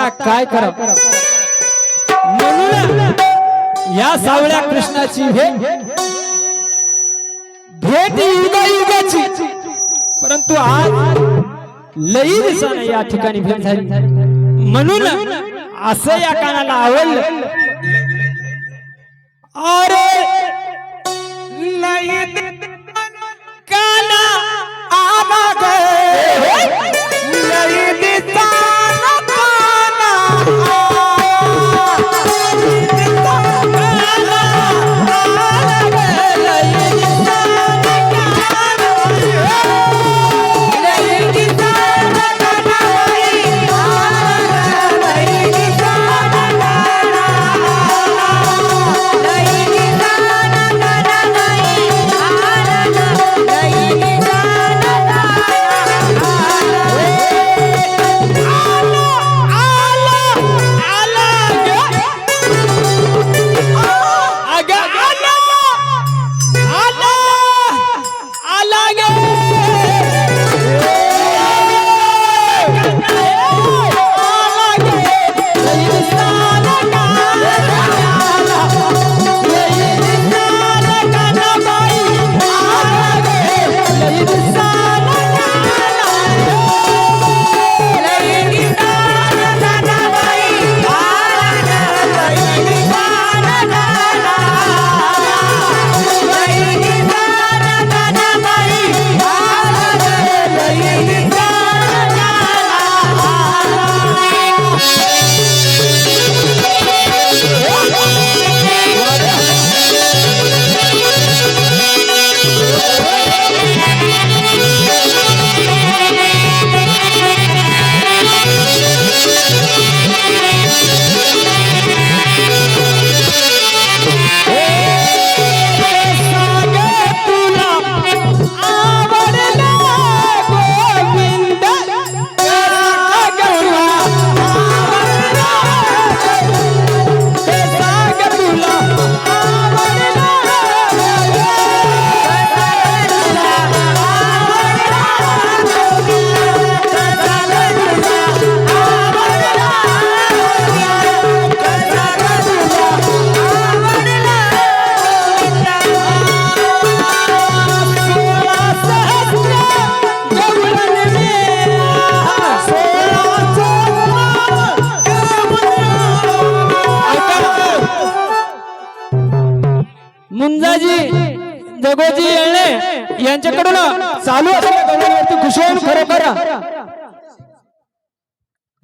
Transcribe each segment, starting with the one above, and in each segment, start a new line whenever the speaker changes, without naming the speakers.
आता काय करा म्हणून या सावळ्या कृष्णाची भेट भेट युगा युगाची परंतु आज लई दिवसाने या ठिकाणी भेट झाली. म्हणून असं या कानाला आवडलं. अरे लई काना आला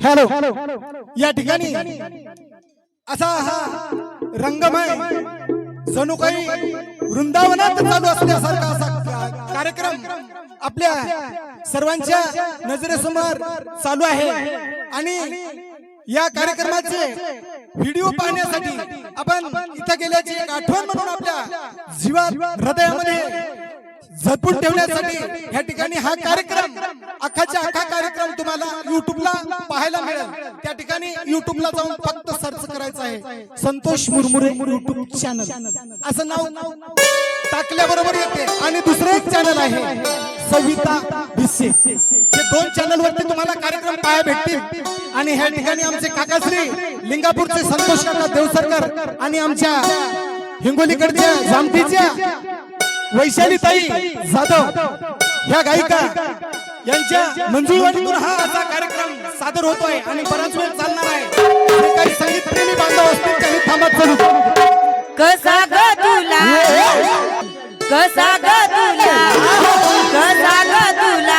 हॅलो. या ठिकाणी असा हा रंगमय जणू काही वृंदावनात चालू असल्यासारखा असा कार्यक्रम आपल्या सर्वांच्या नजरेसमोर चालू आहे. आणि या कार्यक्रमाचे व्हिडिओ पाहण्यासाठी आपण इथं गेल्याची एक आठवण म्हणून आपल्या जीवा हृदयामध्ये झटपून ठेवण्यासाठी या ठिकाणी हा कार्यक्रम अख्खाच्या अख्खा कार्यक्रम तुम्हाला युट्यूबला पाहायला मिळेल. त्या ठिकाणी युट्यूबला जाऊन फक्त सर्च करायचं आहे. संतोष मुरमुरे युट्यूब चॅनल असं नाव टाकल्याबरोबर येते. आणि दुसरं एक चॅनल आहे. सविता भिसे. हे दोन चॅनल वरती तुम्हाला कार्यक्रम पाहायला भेटतील. आणि ह्या ठिकाणी आमचे काकाश्री लिंगापूरचे संतोष काका देवसरकर आणि आमच्या हिंगोलीकडच्या जामठीच्या वैशाली ताई जाधव ह्या गायिका यांच्या मंजुळवाडीतून हा असा कार्यक्रम सादर होतोय आणि बराच वेळ चालणार आहे. काही संगीत प्रेमी बांधव असतील त्यांनी थांबत चालू.
कसा ग तुला? कसा ग तुला? कसा ग तुला?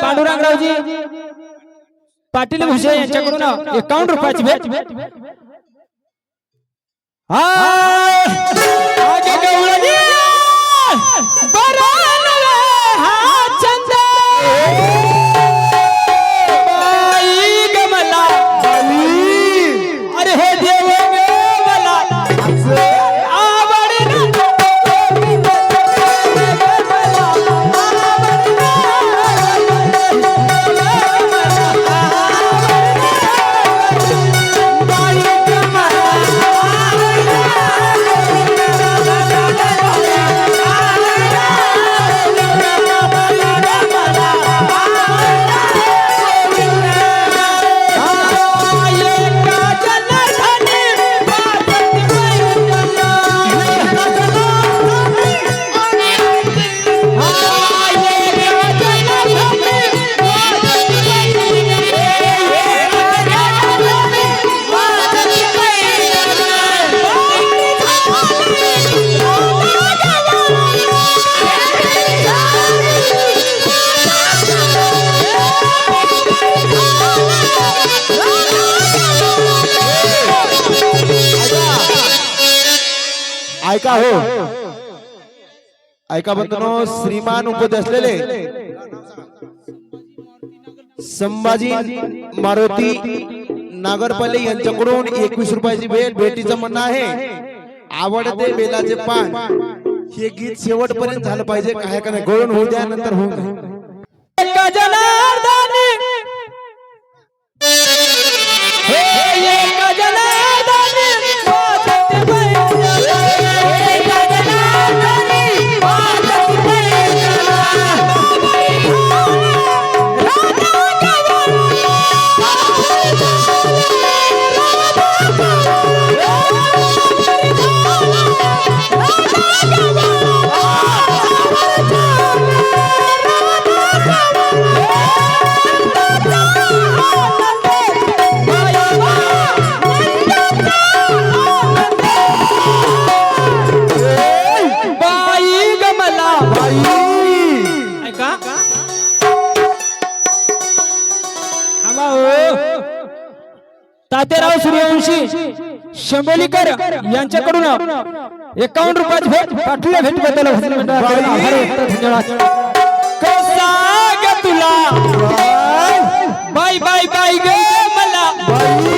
पांडुरंगरावजी पाटील भुसे यांच्याकडून एकावन्न रुपयाची भेट. हा
ऐका हो. ऐका बंधनो श्रीमान उपद असलेले संभाजी मारुती नागरपल्ले यांच्याकडून एकवीस रुपयाची भेट भेटीचं म्हणणं आहे. आवडते बेलाचे पान. हे गीत शेवटपर्यंत झालं पाहिजे. काय का नाही गळून होऊ द्या नंतर होऊ
तात्याराव सूर्यवंशी शंभेलीकर यांच्याकडून एकावन्न रुपयाची भेट पाठवल्या कसा ग तुला? बाय बाय बाय ग मला.